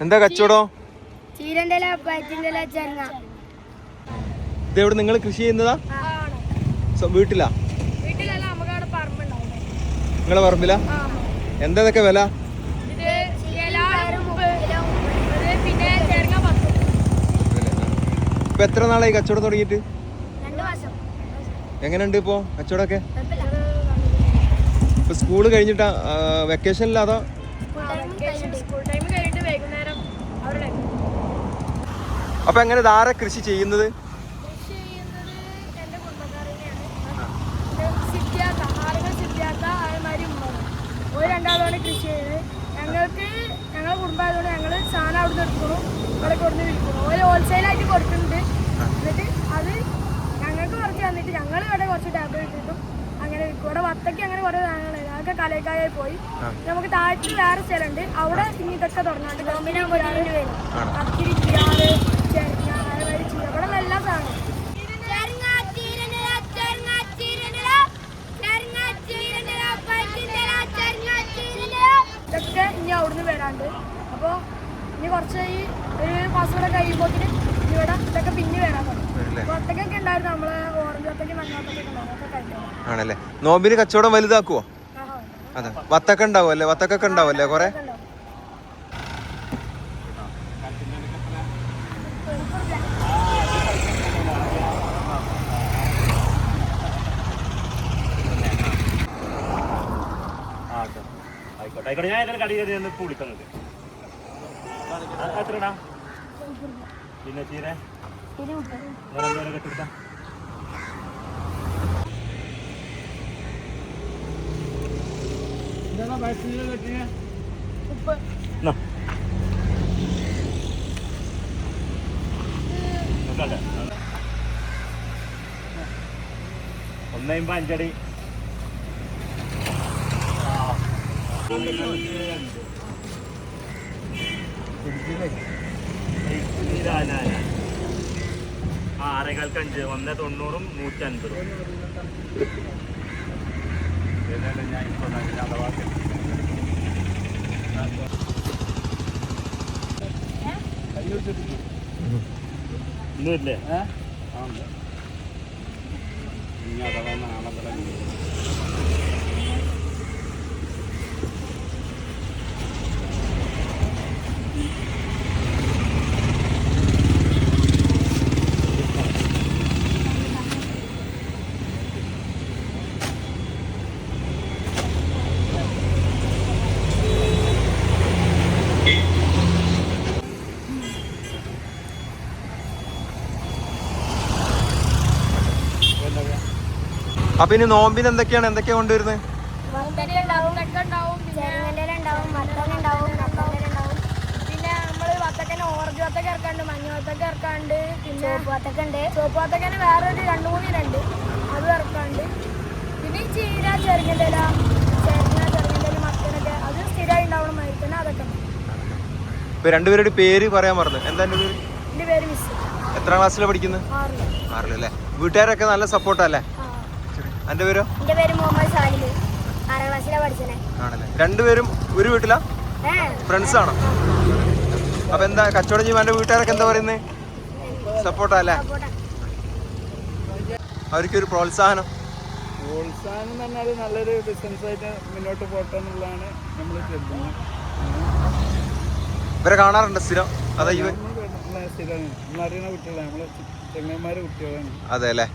എന്താ കച്ചവടം? ഇതെവിടെ നിങ്ങൾ കൃഷി ചെയ്യുന്നതാ? വീട്ടിലാ? നിങ്ങളെ പറമ്പിലാ? എന്താ ഇതൊക്കെ വില? ഇപ്പൊ എത്ര നാളായി കച്ചവടം തുടങ്ങിയിട്ട്? രണ്ട് മാസം. എങ്ങനെയുണ്ട് ഇപ്പോ കച്ചവടമൊക്കെ? ഇപ്പൊ സ്കൂൾ കഴിഞ്ഞിട്ടാ വെക്കേഷൻ സ്കൂൾ ടൈം കഴിഞ്ഞിട്ട്. വൈകുന്നേരം അവിടെ അപ്പൊ എങ്ങനെ ധാര കൃഷി ചെയ്യുന്നത്. ഞങ്ങൾക്ക് ഞങ്ങളെ കുടുംബമായതുകൊണ്ട് ഞങ്ങൾ സാധനം അവിടെ നിന്ന് എടുക്കുന്നു. ഇവിടെ കൊടുന്ന് വിൽക്കുന്നു. ഒരു ഹോൾസെയിലായിട്ട് കൊടുക്കുന്നുണ്ട്. എന്നിട്ട് അത് ഞങ്ങൾക്ക് കുറച്ച് തന്നിട്ട് ഞങ്ങൾ ഇവിടെ കുറച്ച് ടാബ് ഇട്ടിട്ടും അങ്ങനെ വിൽക്കും. ഇവിടെ വത്തയ്ക്ക് അങ്ങനെ കുറേ സാധനങ്ങൾ അതൊക്കെ കലേക്കായി പോയി. നമുക്ക് താഴ്ച വേറെ സ്ഥലമുണ്ട്. അവിടെ ഇനി ഇതൊക്കെ ആകുമ്പോൾ അത്തിരി വരും. ചെരങ്ങ വരാണ്ട് അപ്പോൾ ഇനി കുറച്ച് ഈ ഒരു മാസം കൂടെ കഴിയുമ്പോഴത്തേന് ഇവിടെ ഇതൊക്കെ പിന്നെ വരാൻ തുടങ്ങും. വരില്ലേ? ഉണ്ടായിരുന്നു നമ്മൾ ഓറഞ്ച് വത്തക്ക് മഞ്ഞ വത്തക്കൊക്കെ ഉണ്ടായിരുന്നു. ആണല്ലേ? നോമ്പിന് കച്ചവടം വലുതാക്കുവോ? അതെ. വത്തൊക്കെ ഉണ്ടാവും അല്ലേ വത്തക്കൊക്കെ ഉണ്ടാവും അല്ലേ കുറെ ആ കേട്ടോ. ആയിക്കോട്ടെ ഞാൻ ഏതായാലും കടി കയറി ഇപ്പോൾ വിളിക്കുന്നത് എത്രടാ? പിന്നെ ചീര? വേറെ കെട്ടിടുത്താ അഞ്ചടി. ആറേകാൽക്ക് അഞ്ച് ഒന്ന് തൊണ്ണൂറും നൂറ്റി അൻപതും ഞാൻ ഇപ്പോൾ അഥവാ ഇന്നില്ലേ അപ്പൊ ഇനി നോമ്പിന് എന്തൊക്കെയാണ്? എന്തൊക്കെയാ കൊണ്ടുവരുന്നത്? ഉണ്ടാവും ഉണ്ടാവും ഉണ്ടാവും മത്തനുണ്ടാവും ഉണ്ടാവും പിന്നെ നമ്മൾ വത്തക്കനെ ഓറഞ്ച് വത്തക്ക ഇറക്കാണ്ട് മഞ്ഞ വത്തക്ക ഇറക്കാണ്ട് പിന്നെ വത്തക്ക ഉണ്ട് ചോപ്പ് വത്തക്കനെ വേറെ ഒരു രണ്ട് അത് ഇറക്കാണ്ട്. പിന്നെ ഈ ചീര ചെറുങ്ങന്തല ചേർന്ന ചെറുങ്ങന്തല മത്തനൊക്കെ അത് സ്ഥിരമായി ഉണ്ടാവണം മാതിരി തന്നെ അതൊക്കെ. ഇപ്പൊ രണ്ടുപേരുടെ പേര് പറയാൻ പറഞ്ഞു എന്താ എന്റെ പേര്? മിസ് എത്രാം ക്ലാസ്സിലാണ് പഠിക്കുന്നത്? ആറിലല്ലേ വീട്ടുകാരൊക്കെ നല്ല സപ്പോർട്ടല്ലേ എന്റെ പേരോ? എന്റെ പേര് മുഹമ്മദ് സാലിൽ ആറാം ക്ലാസ്സിലാണ് പഠിച്ചത്. ആണല്ലേ. രണ്ടുപേരും ഒരു വീട്ടിലാ? ഫ്രണ്ട്സ് ആണോ അപ്പൊ എന്താ കച്ചവടം ചെയ്യുമ്പോൾ വീട്ടുകാരൊക്കെ എന്താ പറയുന്നത് സപ്പോർട്ടാ അവർക്കൊരു പ്രോത്സാഹനം. പ്രോത്സാഹനം എന്ന് പറഞ്ഞാൽ നല്ലൊരു ബിസിനസ് ആയിട്ട് മുന്നോട്ട് പോട്ടെ എന്നുള്ളതാണ് നമ്മൾ കരുതുന്നത്. ഇവരെ കാണാറുണ്ട് സ്ഥിരം? അതാ ഇവ സ്ഥിരമാണ്. നമ്മളറിയുന്ന കുട്ടികളാണ്. നമ്മളെ ചെങ്ങന്മാരെ കുട്ടികളാണ്. അതെ അല്ലേ?